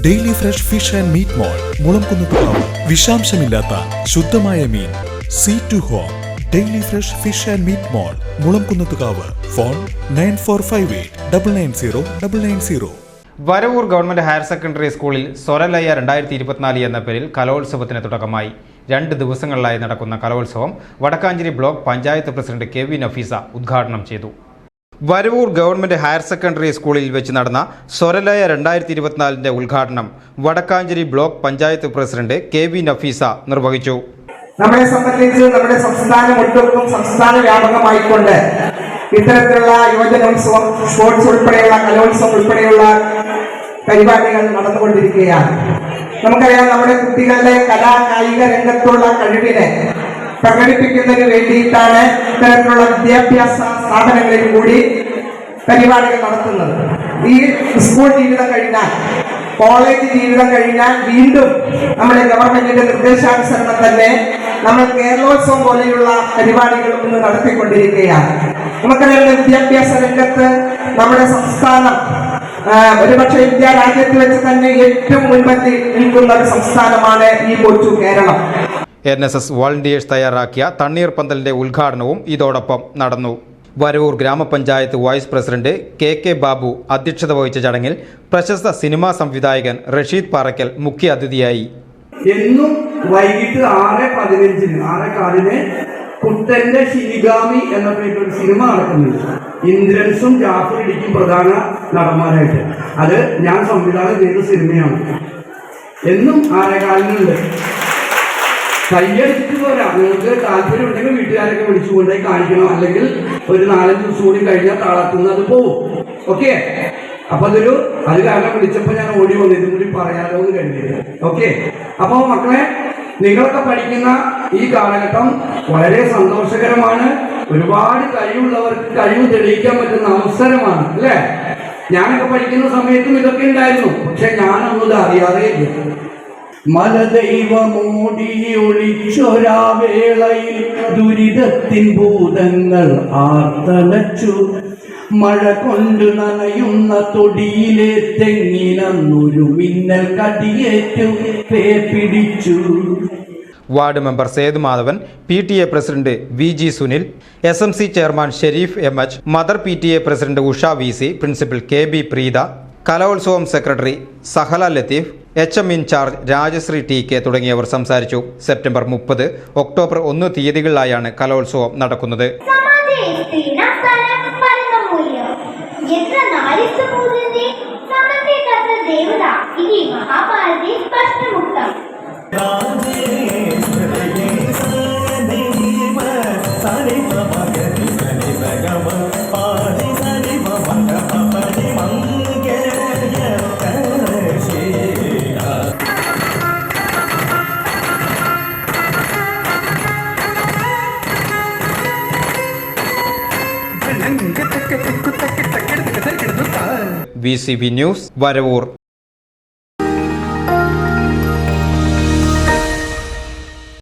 Daily fresh fish and meat മോൾ മുളംകുന്നത്തുകാവ്. വിഷാംശമില്ലാത്ത ശുദ്ധമായ മീൻ. Sea to home daily fresh fish and meat mall Mulamkunnathukavu. Phone nine four five eight double nine zero double nine zero. Varavoor government higher secondary സ്കൂളിൽ സ്വരലയ രണ്ടായിരത്തി ഇരുപത്തിനാല് എന്ന പേരിൽ കലോത്സവത്തിന് തുടക്കമായി. രണ്ട് ദിവസങ്ങളിലായി നടക്കുന്ന കലോത്സവം Vadakkanchery block panchayat president K V Nafeesa ഉദ്ഘാടനം ചെയ്തു. വരവൂർ ഗവൺമെന്റ് ഹയർ സെക്കൻഡറി സ്കൂളിൽ വെച്ച് നടന്ന സ്വരലയ രണ്ടായിരത്തി ഇരുപത്തിനാലിന്റെ ഉദ്ഘാടനം Vadakkanchery block panchayat president K V Nafeesa നിർവഹിച്ചു. നമ്മളെ സംബന്ധിച്ച് നമ്മുടെ സംസ്ഥാനം ഒട്ടുക്കും സംസ്ഥാന വ്യാപകമായിക്കൊണ്ട് ഇത്തരത്തിലുള്ള യുവജനോത്സവം സ്പോർട്സ് ഉൾപ്പെടെയുള്ള കലോത്സവം ഉൾപ്പെടെയുള്ള പരിപാടികൾ നടന്നുകൊണ്ടിരിക്കുകയാണ്. നമുക്കറിയാം നമ്മുടെ കുട്ടികളുടെ കലാ കായിക രംഗത്തുള്ള കഴിവിനെ പ്രകടിപ്പിക്കുന്നതിന് വേണ്ടിയിട്ടാണ് ഇത്തരത്തിലുള്ള വിദ്യാഭ്യാസ സ്ഥാപനങ്ങളിൽ കൂടി പരിപാടികൾ നടത്തുന്നത്. ഈ സ്കൂൾ ജീവിതം കഴിഞ്ഞാൽ കോളേജ് ജീവിതം കഴിഞ്ഞാൽ വീണ്ടും നമ്മുടെ ഗവൺമെന്റിന്റെ നിർദ്ദേശാനുസരണം തന്നെ നമ്മൾ കേരളോത്സവം പോലെയുള്ള പരിപാടികൾ ഇന്ന് നടത്തിക്കൊണ്ടിരിക്കുകയാണ്. നമുക്കറിയാം വിദ്യാഭ്യാസ രംഗത്ത് നമ്മുടെ സംസ്ഥാനം ഒരുപക്ഷെ ഇന്ത്യ രാജ്യത്ത് വെച്ച് തന്നെ ഏറ്റവും മുൻപന്തി നിൽക്കുന്ന ഒരു സംസ്ഥാനമാണ് ഈ കൊച്ചു Keralam. N S S volunteers തയ്യാറാക്കിയ തണ്ണീർപന്തലിന്റെ ഉദ്ഘാടനവും ഇതോടൊപ്പം നടന്നു. വരവൂർ ഗ്രാമപഞ്ചായത്ത് vice president K K Babu അധ്യക്ഷത വഹിച്ച ചടങ്ങിൽ പ്രശസ്ത സിനിമാ സംവിധായകൻ റഷീദ് പാറയ്ക്കൽ മുഖ്യ അതിഥിയായി. എന്നും വൈകിട്ട് ആറ് പതിനഞ്ചിന് ആറ് കാലിന് കുട്ടന്റെ ശിലിഗാമി എന്ന പേരിൽ ഒരു സിനിമ നടക്കുന്നുണ്ട്. ഇന്ദ്രൻസും ജാഫർ ഇടിക്കും പ്രധാന നടന്മാരായിട്ട്. അത് ഞാൻ സംവിധാനം ചെയ്ത സിനിമയാണ്. എന്നും ആറേ കയ്യടിച്ചിട്ട് പോരാ നിങ്ങൾക്ക് താല്പര്യം ഉണ്ടെങ്കിൽ വീട്ടുകാരൊക്കെ വിളിച്ചു കൊണ്ടുപോയി കാണിക്കണം. അല്ലെങ്കിൽ ഒരു നാലഞ്ച് ദിവസം കൂടി കഴിഞ്ഞാൽ താളത്തുനിന്ന് അത് പോവും. ഓക്കെ? അപ്പൊ അതൊരു അത് കാരണം വിളിച്ചപ്പോ ഞാൻ ഓടി വന്നു. ഇതും കൂടി പറയാലോ എന്ന് കരുതിയത് ഓക്കെ? അപ്പൊ മക്കളെ നിങ്ങളൊക്കെ പഠിക്കുന്ന ഈ കാലഘട്ടം വളരെ സന്തോഷകരമാണ്. ഒരുപാട് കഴിവുള്ളവർക്ക് കഴിവ് തെളിയിക്കാൻ പറ്റുന്ന അവസരമാണ് അല്ലേ? ഞാനൊക്കെ പഠിക്കുന്ന സമയത്തും ഇതൊക്കെ ഉണ്ടായിരുന്നു. പക്ഷെ ഞാനൊന്നും ഇത് അറിയാതെ ഇല്ല. മലദൈവമോടി ഒളിച്ചൊരാ വേളയിൽ ദുരിതത്തിൻ ഭൂതങ്ങൾ ആർത്തലച്ചു. മഴ കൊണ്ടു നനയുന്ന തൊടിയിലെ തെങ്ങിനന്നൊരു മിന്നൽ കടിയേറ്റു പേ പിടിച്ചു. Ward member Sethu Madhavan P T A president V G Sunil S M C chairman Sherif M H mother P T A president Usha V C principal K B Preetha കലോത്സവം secretary Sahala Latheef H M incharge Rajasree T K തുടങ്ങിയവർ സംസാരിച്ചു. September മുപ്പത് October ഒന്ന് തീയതികളിലായാണ് കലോത്സവം നടക്കുന്നത്. ദേവത V news Varavoor